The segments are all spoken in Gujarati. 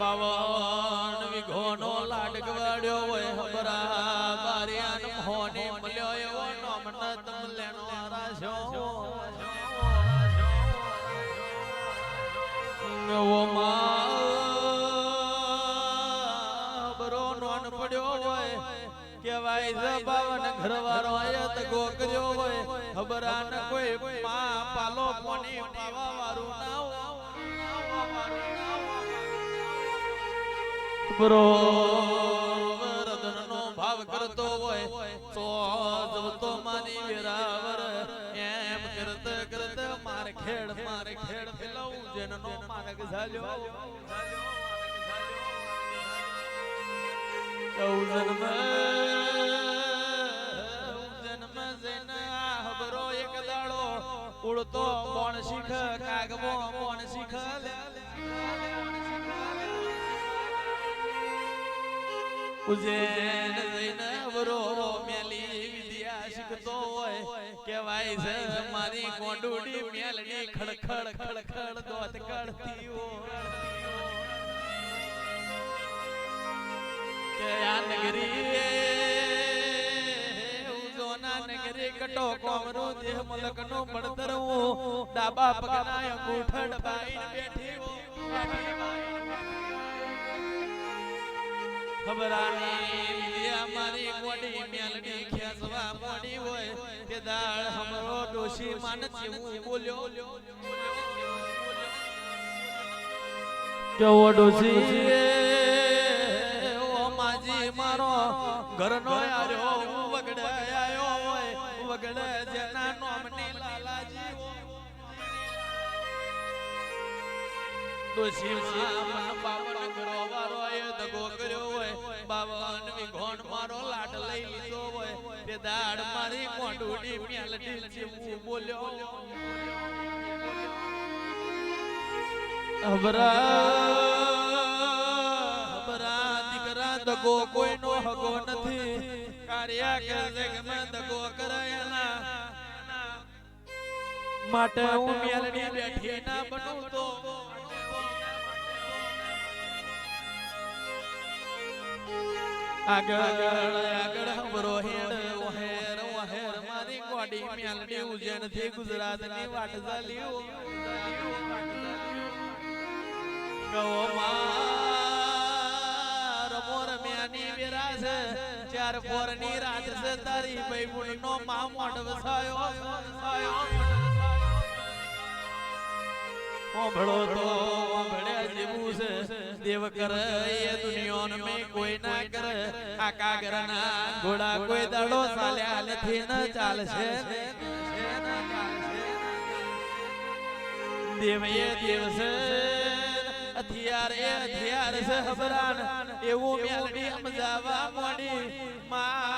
બાવન વિઘોનો લાડકવાડ્યો હોય હબરા બારિયાન મોને મળ્યો એવો નોમન તમલેનો રાશો નવો બરો નોન પડ્યો હોય કેવાય જબાવન બાવન ઘરવાળો આયત ગોકર્યો હોય. હબરા ન કોઈ મા પાલો કોની પાવા વારું ના હબરો એક દાડો ઉડતો કોણ શીખ કાગવો બોણ ઉજેન જઈને વરો મેલી વિદ્યા શીખતો હોય. કેવાય છે મારી કોંડુડી મેલડી ખડખડ ખડખડ દોત કાઢતી હોય. કે આ નગરી ઉજોના ડાબા પગના અંગૂઠડ બાઈને બેઠી ખબરાની વિદ્યા મારી કોડી મેલડી ખેસવા મોડી હોય તે દાળ હમરો ડોશી માન જેવું બોલ્યો. કેવો ડોશી? ઓ માજી મારો ઘરનો આર્યો વગડે આયો હોય વગડે જેના નોમની લાલાજી ડોશીમાં મન બાવન ઘરો વારો એ દગો કર્યો. બાવન વિઘોણ મારો લાડ લઈ લીધો હોય. તે દાડ મારી મોઢુડી મેલડી જેવું બોલ્યો. અબરા અબરા, દીકરા, દગો કોઈનો હગો નથી. કાર્યા કે જગમાં દગો કરાયેલા માટે હું મેલડી બેઠી ના બનું તો આગળ આગળ હમરો હેડ ઓહેર ઓહેર મારી ગોડી મેલડી ઉજ્જૈનથી ગુજરાતની વાટ ચાલી કહો માર મોર મેની વેરા ચાર ફોરની રાત સે તારી ભાઈ નો મા મોઢ વસાયો ઓભળો તો ઓભળ્યા જેવું છે. દેવ કરે એ દુનિયાન મે કોઈ ના કરે. આ કાગરના ઘોડા કોઈ દડો ચાલ્યા નથી ન ચાલશે. દેવ એ દેવ છે. હથિયાર એ હથિયાર છે હબરાન. એવું મેલડી સમજાવવા મોડી. માં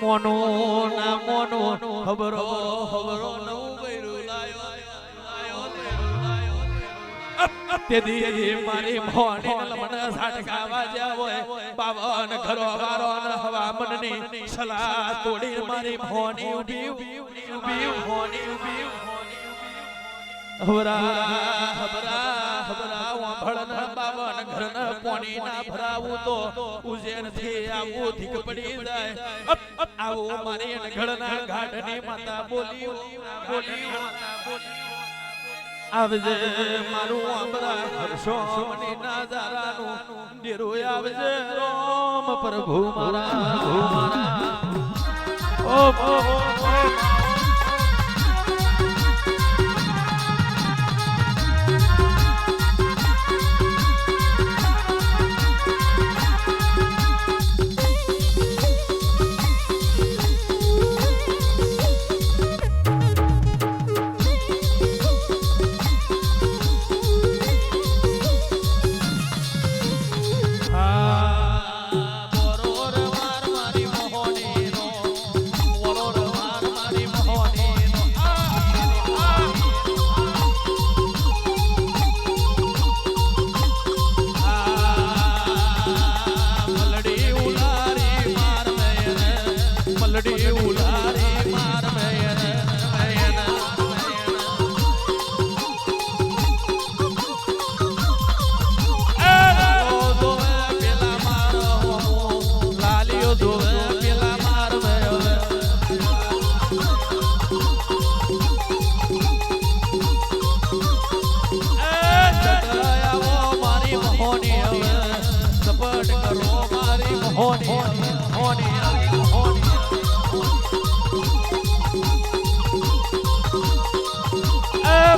મોનો ના મોનો ખબરો ખબરો નવું બૈરું લાયો લાયો લાયો લાયો તે દી મારી મોની લમણ સાટકા વાજ્યા હોય. બાવન ઘરો વારો હવા મનની સલા તોડી મારી મોની ઊભી ઊભી ઊભી મોની ઊભી હબરા હબરા પોણી ના ભરાવું તો ઉજેનથી આવું ધીક પડી જાય. આવો મારી ઘડ ના ઘાટની માતા બોલી. બોલી. આવજે મારું આંબરા હર્ષો ની નાજારાનું ડેરો આવજે રોમ પ્રભુ મારા. ઓ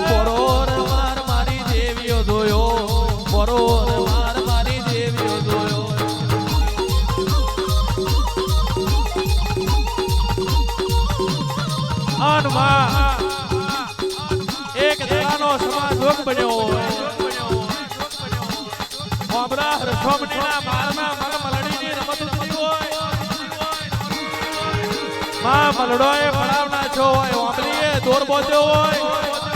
પરોર માર મારી દેવીઓ જોયો. પરોર માર મારી દેવીઓ જોયો. એક દડાનો સમાજ બન્યો હોમરા હરસોમનીના છો હોય. દોર બોત્યો હોય.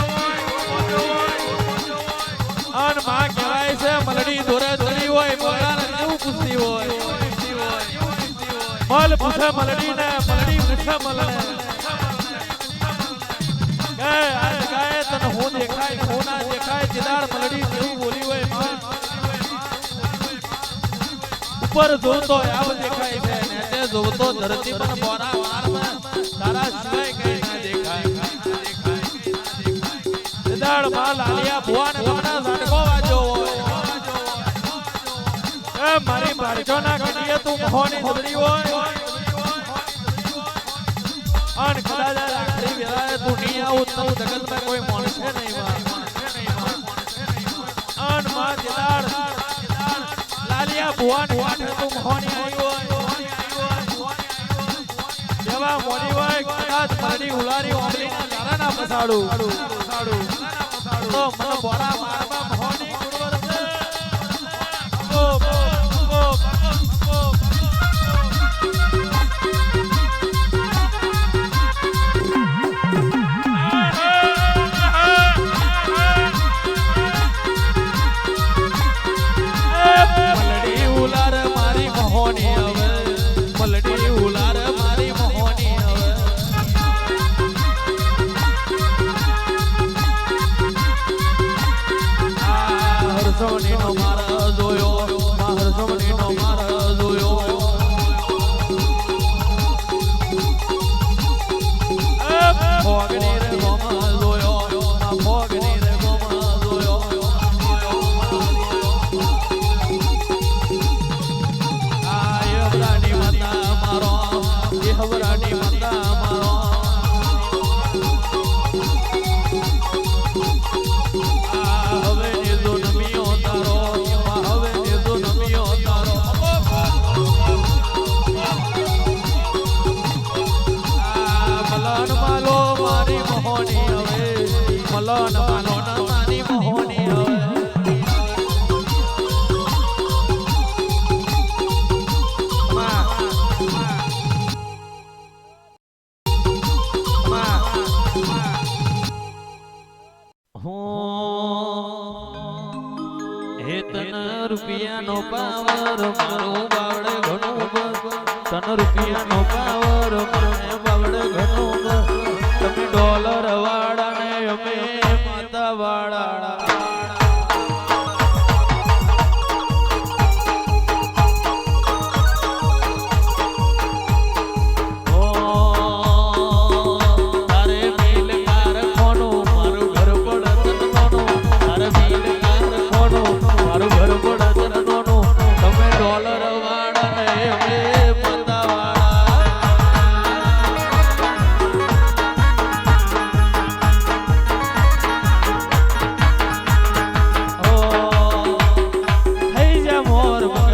અનમાં કહેવાય છે, મલડી દોરે ચડી હોય મલડાને કેવું પૂછતી હોય. મલ પૂછે મલડીને, મલડી પૂછે મલ દેખાય ના દેખાય, જીદાર મલડી કેવું બોલી હોયમાં ઉપર જોતો આવ દેખાય છે ને તે જોતો ધરતી પર બોરા વારમાં તારા સિવાય જીદારમાં લાલિયા ભુવાને તમને વાજો હોય. એ મારી બારજોના કડીએ તું મોહની દોરી હોય. અન કદાચ રાખડી વેળાએ તું નહીં આવું તો કોઈ માણસે નહીં માં અનમાં દીદાર લાલિયા ભુવાન વાઠે તું મોહની આવી હોય. જેવા મોની કદાચ મારી ઉલારી ઓમલીના લારાના પસાડું તો મને બોરા મારવા મોહની માતા મારો તન રૂપિયાનો for a